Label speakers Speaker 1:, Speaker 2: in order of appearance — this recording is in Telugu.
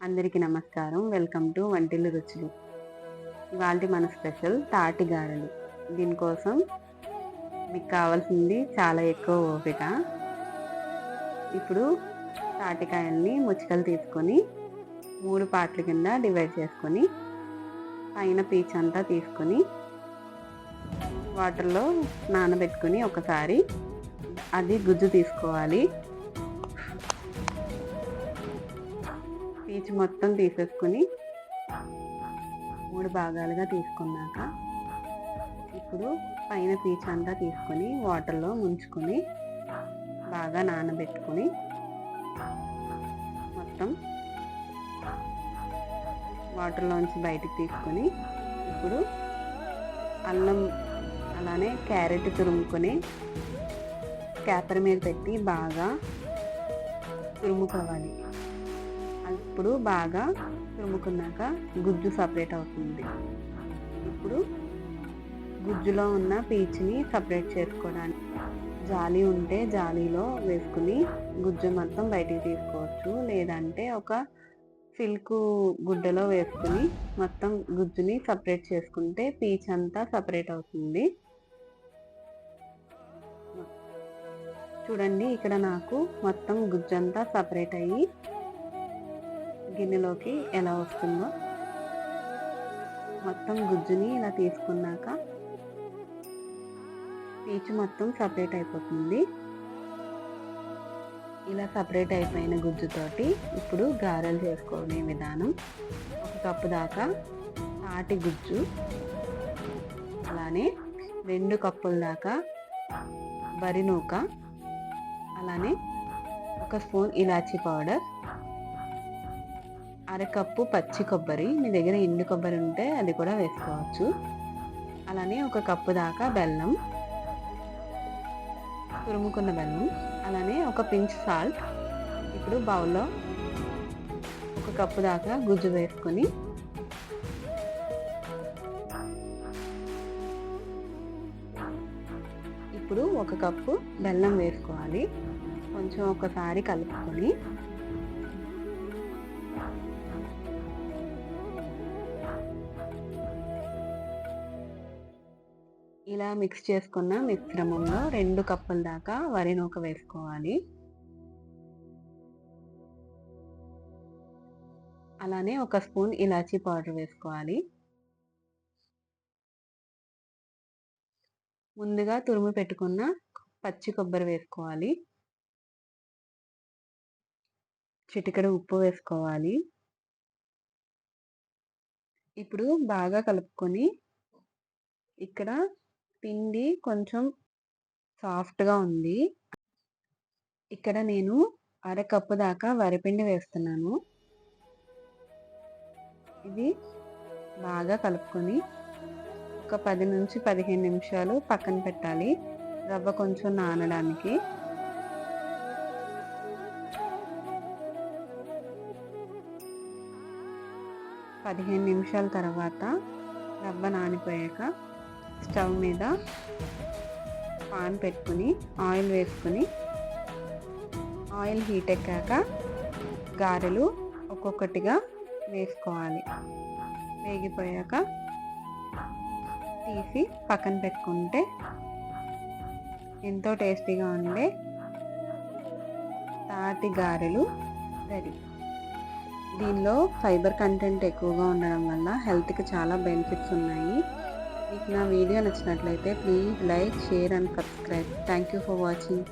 Speaker 1: అందరికీ నమస్కారం. వెల్కమ్ టు వంటిల్లు రుచులు. ఇవాళ మన స్పెషల్ తాటి గారెలు. దీనికోసం మీకు కావాల్సింది చాలా ఎక్కువ ఓపిక. ఇప్పుడు తాటికాయల్ని ముచ్చికలు తీసుకొని మూడు పాటల కింద డివైడ్ చేసుకొని పైన పీచ్ అంతా తీసుకొని వాటర్లో నానబెట్టుకొని ఒకసారి అది గుజ్జు తీసుకోవాలి. పీచు మొత్తం తీసేసుకుని మూడు భాగాలుగా తీసుకున్నాక ఇప్పుడు పైన పీచు అంతా తీసుకొని వాటర్లో ముంచుకొని బాగా నానబెట్టుకొని మొత్తం వాటర్లోంచి బయటికి తీసుకొని ఇప్పుడు అల్లం అలానే క్యారెట్ తురుముకొని క్యాపర్ మీద పెట్టి బాగా తురుముకోవాలి. ఇప్పుడు బాగా తురుముకున్నాక గుజ్జు సపరేట్ అవుతుంది. ఇప్పుడు గుజ్జులో ఉన్న పీచుని సపరేట్ చేసుకోవడానికి జాలి ఉంటే జాలీలో వేసుకుని గుజ్జు మొత్తం బయటికి తీసుకోవచ్చు. లేదంటే ఒక సిల్క్ గుడ్డలో వేసుకుని మొత్తం గుజ్జుని సపరేట్ చేసుకుంటే పీచ్ అంతా సపరేట్ అవుతుంది. చూడండి ఇక్కడ నాకు మొత్తం గుజ్జంతా సపరేట్ అయ్యి గిన్నెలోకి ఎలా వస్తుందో మొత్తం గుజ్జుని ఇలా తీసుకున్నాక పీచు మొత్తం సపరేట్ అయిపోతుంది. ఇలా సపరేట్ అయిపోయిన గుజ్జుతోటి ఇప్పుడు గారెలు చేసుకునే విధానం. ఒక కప్పు దాకా తాటి గుజ్జు అలానే రెండు కప్పుల దాకా వరి నూక అలానే ఒక స్పూన్ ఇలాచీ పౌడర్ అరకప్పు పచ్చి కొబ్బరి. మీ దగ్గర ఎండు కొబ్బరి ఉంటే అది కూడా వేసుకోవచ్చు. అలానే ఒక కప్పు దాకా బెల్లం. తురుముకున్న బెల్లం. అలానే ఒక పించ్ సాల్ట్. ఇప్పుడు బౌల్లో ఒక కప్పు దాకా గుజ్జు వేసుకొని ఇప్పుడు ఒక కప్పు బెల్లం వేసుకోవాలి. కొంచెం ఒకసారి కలుపుకొని ఇలా మిక్స్ చేసుకున్న మిశ్రమంలో రెండు కప్పుల దాకా వరి నూక వేసుకోవాలి. అలానే ఒక స్పూన్ ఇలాచీ పౌడర్ వేసుకోవాలి. ముందుగా తురుము పెట్టుకున్న పచ్చి కొబ్బరి వేసుకోవాలి. చిటికెడు ఉప్పు వేసుకోవాలి. ఇప్పుడు బాగా కలుపుకొని ఇక్కడ పిండి కొంచెం సాఫ్ట్గా ఉంది. ఇక్కడ నేను అరకప్పు దాకా వరిపిండి వేస్తున్నాను. ఇది బాగా కలుపుకొని ఒక పది నుంచి పదిహేను నిమిషాలు పక్కన పెట్టాలి. రవ్వ కొంచెం నానడానికి. పదిహేను నిమిషాల తర్వాత రవ్వ నానిపోయాక స్టవ్ మీద పాన్ పెట్టుకుని ఆయిల్ వేసుకుని ఆయిల్ హీట్ ఎక్కాక గారెలు ఒక్కొక్కటిగా వేసుకోవాలి. వేగిపోయాక తీసి పక్కన పెట్టుకుంటే ఎంతో టేస్టీగా ఉండే తాటి గారెలు రెడీ. దీనిలో ఫైబర్ కంటెంట్ ఎక్కువగా ఉండడం వల్ల హెల్త్కి చాలా బెనిఫిట్స్ ఉన్నాయి. మీకు నా వీడియో నచ్చినట్లయితే please like share and subscribe. Thank you for watching